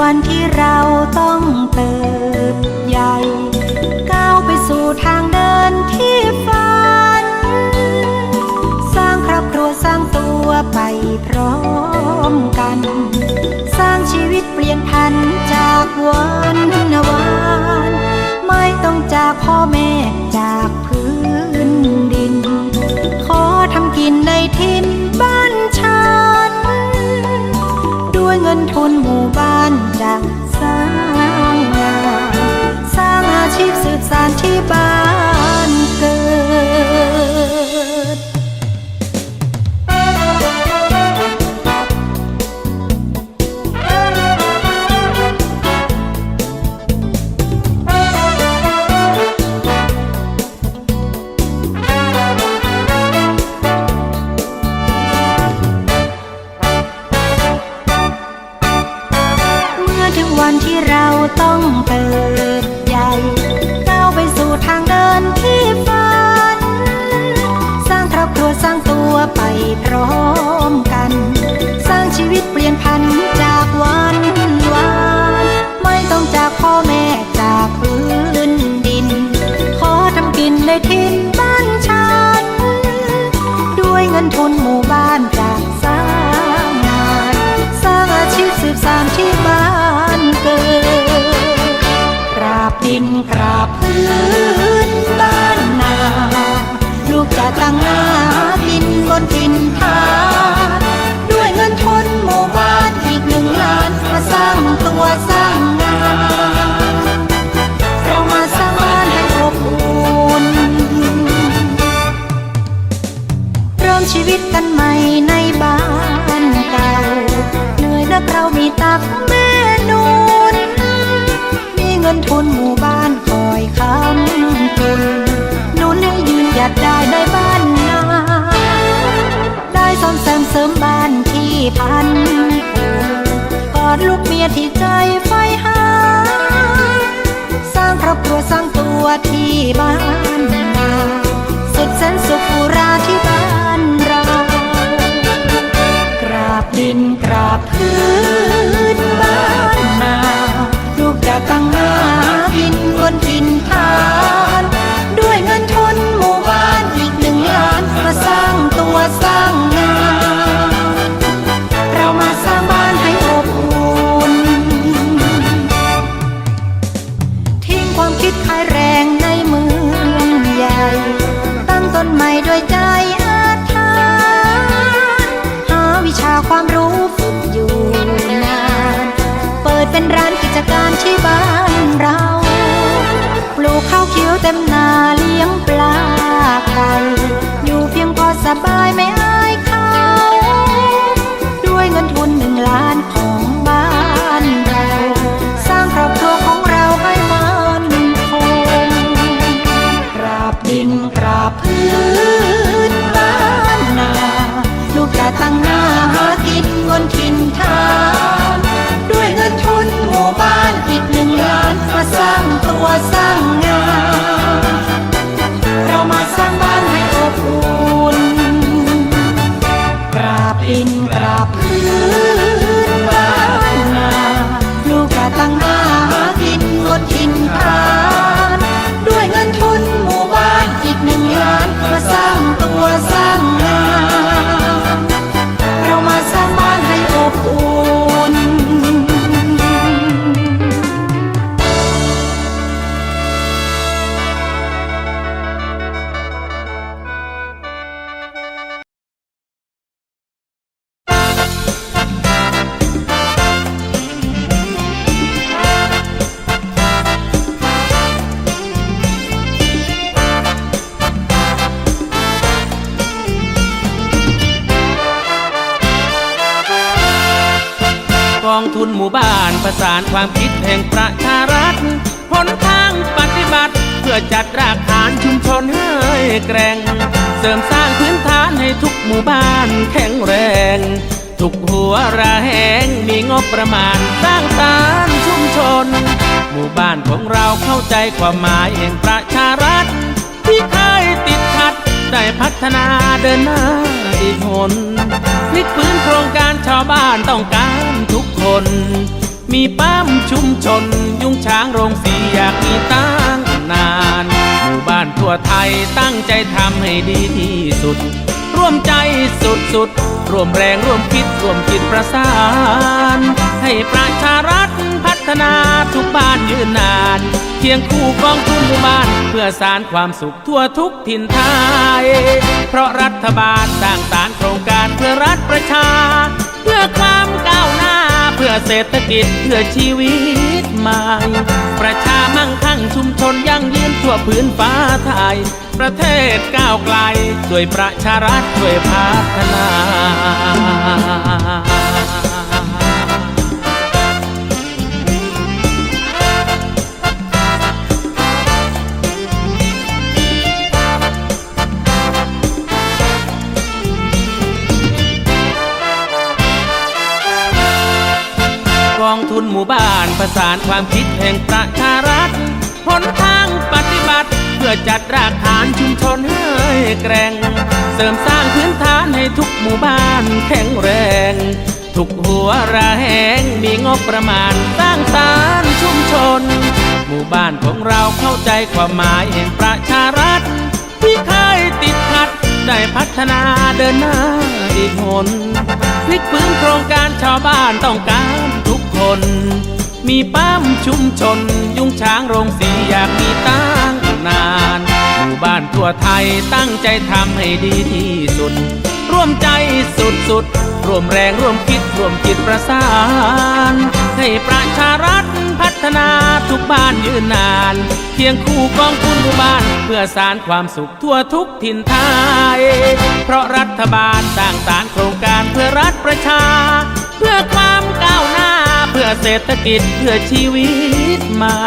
วันที่เราต้องเติบใหญ่ ก้าวไปสู่ทางเดินที่ฝัน สร้างครอบครัวสร้างตัวไปพร้อมกัน สร้างชีวิตเปลี่ยนพันจากวันนวาน ในทินบ้านฉัน ด้วยเงินทุนหมู่บ้านจากสร้างงาน สร้างอาชีพสืบสานที่บ้านเกิดกราบดินกราบพื้น วิตกันใหม่ในบ้านเก่าเหนื่อยนักเรามีตักแม่นุนมีเงินทุนหมู่บ้านคอยคำจุนหนุนให้ยืนหยัดได้ในบ้านนาได้ซ่อมแซมเสริมบ้านที่พันกอดลูกเมียที่ใจไฟหา สร้างครอบครัวสร้างตัวที่บ้านนา ใหม่ด้วยาพื้นบ้านนา ลูกจะตั้งหน้าหากินบนทินทานด้วยเงินทุนหมู่บ้านอีกหนึ่งล้านมาสร้างตัวสร้างงาน เรามาสร้างบ้านให้อบอุ่นกราบดินกราบพื้น องทุนหมู่บ้านประสานความคิดแห่งประชารัฐหนทางปฏิบัติ เพื่อจัดรากฐานชุมชนให้แกร่ง เสริมสร้างพื้นฐานให้ทุกหมู่บ้านแข็งแรง ทุกหัวระแหงมีงบประมาณสร้างสรรชุมชน หมู่บ้านของเราเข้าใจความหมายแห่งประชารัฐ ได้พัฒนาเดินหน้าอีกหนพลิกฟื้นโครงการชาวบ้านต้องการทุกคน มีป้มชุมชน ยุ่งช้างโรงสีอยากมีตั้งนาน หมู่บ้านทั่วไทยตั้งใจทำให้ดีที่สุด ร่วมใจสุดสุดร่วมแรงร่วมคิดร่วมจิตประสาน ให้ประชารัฐพัฒนาทุกบ้านยืนนาน เคียงคู่กองทุนหมู่บ้าน เพื่อสารความสุขทั่วทุกถิ่นไทย เพราะรัฐบาลสร้างสารโครงการเพื่อรัฐประชา เพื่อความก้าวหน้า เพื่อเศรษฐกิจเพื่อชีวิตใหม่ ประชามั่งคั่งชุมชนยั่งยืนทั่วพื้นฟ้าไทย ประเทศก้าวไกลด้วยประชารัฐด้วยพัฒนา องทุนหมู่บ้านประสานความคิดแห่งประชารัฐหนทางปฏิบัติ เพื่อจัดรากฐานชุมชนให้แกร่ง เสริมสร้างพื้นฐานให้ทุกหมู่บ้านแข็งแรง ทุกหัวระแหงมีงบประมาณสร้างสารชุมชน หมู่บ้านของเราเข้าใจความหมายแห่งประชารัฐที่เคยติดขัดได้พัฒนาเดินหน้าอีกหนพลิกฟื้นโครงการชาวบ้านต้องการ นมีป้ามชุมชน ยุงช้างโรงสีอยากมีตั้งนาน หมู่บ้านทั่วไทยตั้งใจทำให้ดีที่สุด ร่วมใจสุดสุดร่วมแรงร่วมคิดร่วมจิตประสาน ให้ประชารัฐพัฒนาทุกบ้านยืนนาน เคียงคู่กองทุนหมู่บ้าน เพื่อสารความสุขทั่วทุกถิ่นไทย เพราะรัฐบาลสร้างสารโครงการเพื่อรัฐประชา เพื่อความ เศรษฐกิจเพื่อชีวิตใหม่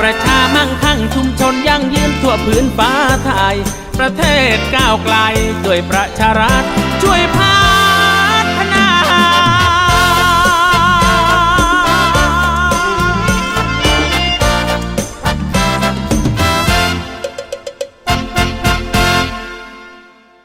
ประชามั่งคั่งชุมชนยั่งยืนทั่วพื้นฟ้าไทย ประเทศก้าวไกลด้วยประชารัฐช่วยพา